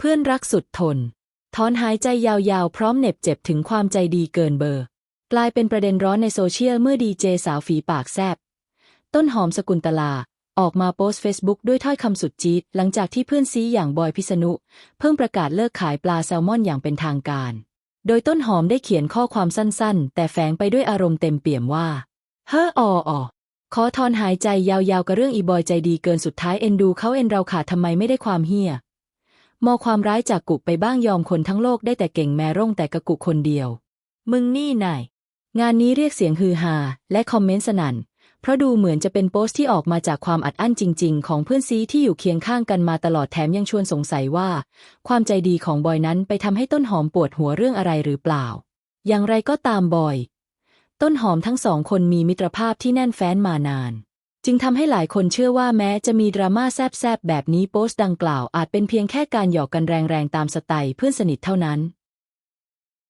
เพื่อนรักสุดทน ถอนหายใจยาวๆ พร้อมเหน็บเจ็บถึงความใจดีเกินเบอร์ กลายเป็นประเด็นร้อนในโซเชียลเมื่อดีเจสาวฝีปากแซบ ต้นหอมสกุลตลา ออกมาโพสต์เฟซบุ๊กด้วยถ้อยคำสุดจี๊ดหลังจากที่เพื่อนซีอย่างบอยพิษณุ เพิ่งประกาศเลิกขายปลาแซลมอนอย่างเป็นทางการ โดยต้นหอมได้เขียนข้อความสั้นๆ แต่แฝงไปด้วยอารมณ์เต็มเปี่ยมว่า เฮ้ออออขอทอนหายใจยาวๆกับเรื่องอีบอยใจดีเกินสุดท้ายเอ็นดูเขาเอ็นเราขาดทำไมไม่ได้ความเฮีย มอความร้ายจากกุไปบ้างยอมคนทั้งโลกได้แต่เก่งแม่ร่งแต่กะกุคนเดียว มึงนี่นายงานนี้เรียกเสียงฮือฮาและคอมเมนต์สนั่น เพราะดูเหมือนจะเป็นโพสต์ที่ออกมาจากความอัดอั้นจริง ๆ ของเพื่อนซีที่อยู่เคียงข้างกันมาตลอดแถมยังชวนสงสัยว่า ความใจดีของบอยนั้นไปทำให้ต้นหอมปวดหัวเรื่องอะไรหรือเปล่า อย่างไรก็ตามบอย ต้นหอมทั้งสองคนมีมิตรภาพที่แน่นแฟ้นมานาน จึงทำให้หลายคนเชื่อว่าแม้จะมีดราม่าแซบๆแบบนี้โพสต์ดังกล่าวอาจเป็นเพียงแค่การหยอกกันแรงๆตามสไตล์เพื่อนสนิทเท่านั้น